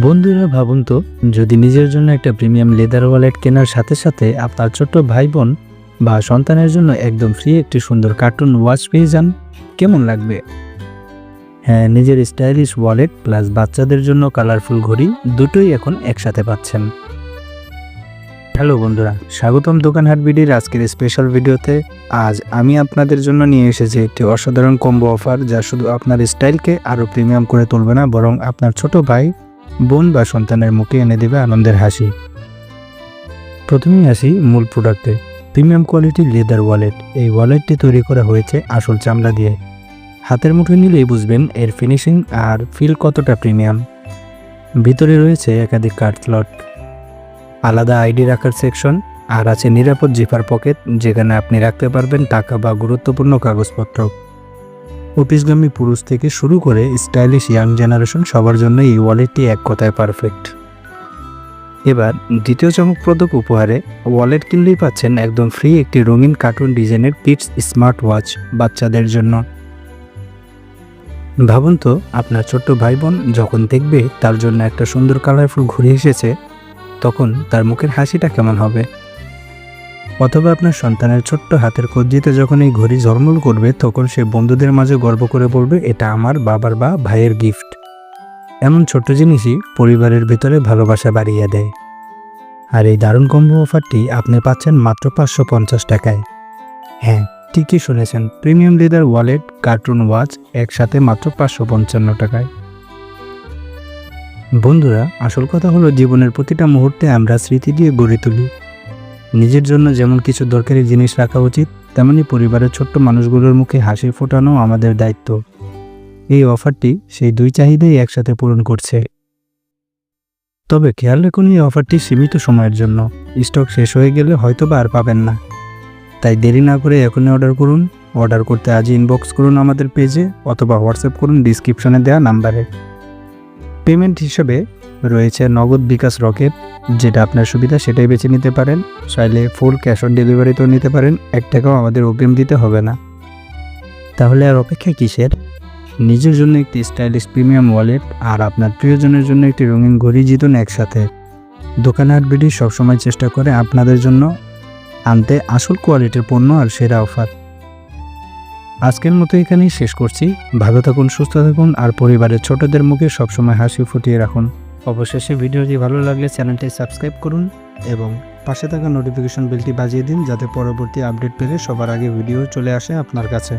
বন্ধুরা, ভাবুন তো, যদি নিজের জন্য একটা প্রিমিয়াম লেদার ওয়ালেট কেনার সাথে সাথে আপনার ছোট্ট ভাই বোন বা সন্তানের জন্য একদম ফ্রি একটি সুন্দর কার্টুন ওয়াচ পেয়ে যান, কেমন লাগবে? হ্যাঁ নিজের স্টাইলিশ ওয়ালেট প্লাস বাচ্চাদের জন্য কালারফুল ঘড়ি দুটোই এখন একসাথে পাচ্ছেন। হ্যালো বন্ধুরা, স্বাগতম দোকান হাট বিডির আজকের স্পেশাল ভিডিওতে আজ আমি আপনাদের জন্য নিয়ে এসেছি একটি অসাধারণ কম্বো অফার যা শুধু আপনার স্টাইলকে আরও প্রিমিয়াম করে তুলবে না, বরং আপনার ছোট ভাই বোন বা সন্তানের মুখে এনে দেবে আনন্দের হাসি। প্রথমেই আসি মূল প্রোডাক্টে প্রিমিয়াম কোয়ালিটির লেদার ওয়ালেট এই ওয়ালেটটি তৈরি করা হয়েছে আসল চামড়া দিয়ে। হাতের মুঠোয় নিলেই বুঝবেন এর ফিনিশিং আর ফিল কতটা প্রিমিয়াম ভিতরে রয়েছে একাধিক কার্ড স্লট আলাদা আইডি রাখার সেকশন আর আছে নিরাপদ জিফার পকেট যেখানে আপনি রাখতে পারবেন টাকা বা গুরুত্বপূর্ণ কাগজপত্র। অফিসগামী পুরুষ থেকে শুরু করে স্টাইলিশ ইয়াং জেনারেশন সবার জন্য এই ওয়ালেটটি এক কথায় পারফেক্ট এবার দ্বিতীয় চমকপ্রদক উপহারে ওয়ালেট কিনলেই পাচ্ছেন একদম ফ্রি একটি রঙিন কার্টুন ডিজাইনের কিডস স্মার্ট ওয়াচ বাচ্চাদের জন্য। ভাবুন তো, আপনার ছোট্ট ভাই বোন যখন দেখবে তার জন্য একটা সুন্দর কালারফুল ঘুরে এসেছে, তখন তার মুখের হাসিটা কেমন হবে? অথবা আপনার সন্তানের ছোট্ট হাতের কজ্জিতে যখন এই ঘড়ি ঝলমল করবে, তখন সে বন্ধুদের মাঝে গর্ব করে বলবে, এটা আমার বাবার বা ভাইয়ের গিফট এমন ছোট্ট জিনিসই পরিবারের ভিতরে ভালোবাসা বাড়িয়ে দেয়। আর এই দারুণ কম্বো অফারটি আপনি পাচ্ছেন মাত্র পাঁচশো পঞ্চাশ টাকায়। হ্যাঁ ঠিকই শুনেছেন premium leather wallet cartoon watch একসাথে মাত্র পাঁচশো পঞ্চান্ন টাকায়। বন্ধুরা, আসল কথা হলো, জীবনের প্রতিটা মুহূর্তে আমরা স্মৃতি দিয়ে গড়ে তুলি। নিজের জন্য যেমন কিছু দরকারি জিনিস রাখা উচিত, তেমনি পরিবারের ছোট্ট মানুষগুলোর মুখে হাসি ফোটানো আমাদের দায়িত্ব। এই অফারটি সেই দুই চাহিদাই একসাথে পূরণ করছে। তবে খেয়াল রাখুন, এই অফারটি সীমিত সময়ের জন্য। স্টক শেষ হয়ে গেলে হয়তো বা আর পাবেন না। তাই দেরি না করে এখনই অর্ডার করুন। অর্ডার করতে আজই ইনবক্স করুন আমাদের পেজে অথবা হোয়াটসঅ্যাপ করুন ডিসক্রিপশনে দেওয়া নাম্বারে। পেমেন্ট হিসেবে রয়েছে নগদ বিকাশ রকেট যেটা আপনার সুবিধা সেটাই বেছে নিতে পারেন। চাইলে ফুল ক্যাশ অন ডেলিভারিতেও নিতে পারেন, এক টাকাও আমাদের অগ্রিম দিতে হবে না। তাহলে আর অপেক্ষা কিসের? নিজের জন্য একটি স্টাইলিশ প্রিমিয়াম ওয়ালেট আর আপনার প্রিয়জনের জন্য একটি রঙিন ঘড়ি জিতুন একসাথে। দোকান হাট বিডি সবসময় চেষ্টা করে আপনাদের জন্য আনতে আসল কোয়ালিটির পণ্য আর সেরা অফার আজকের মতো এখানেই শেষ করছি। ভালো থাকুন, সুস্থ থাকুন আর পরিবারের ছোটদের মুখে সবসময় হাসি ফুটিয়ে রাখুন। অবশেষে ভিডিওটি ভালো লাগলে চ্যানেলটি সাবস্ক্রাইব করুন এবং পাশে থাকা নোটিফিকেশন বেলটি বাজিয়ে দিন যাতে পরবর্তী আপডেট পেলে সবার আগে ভিডিও চলে আসে আপনার কাছে।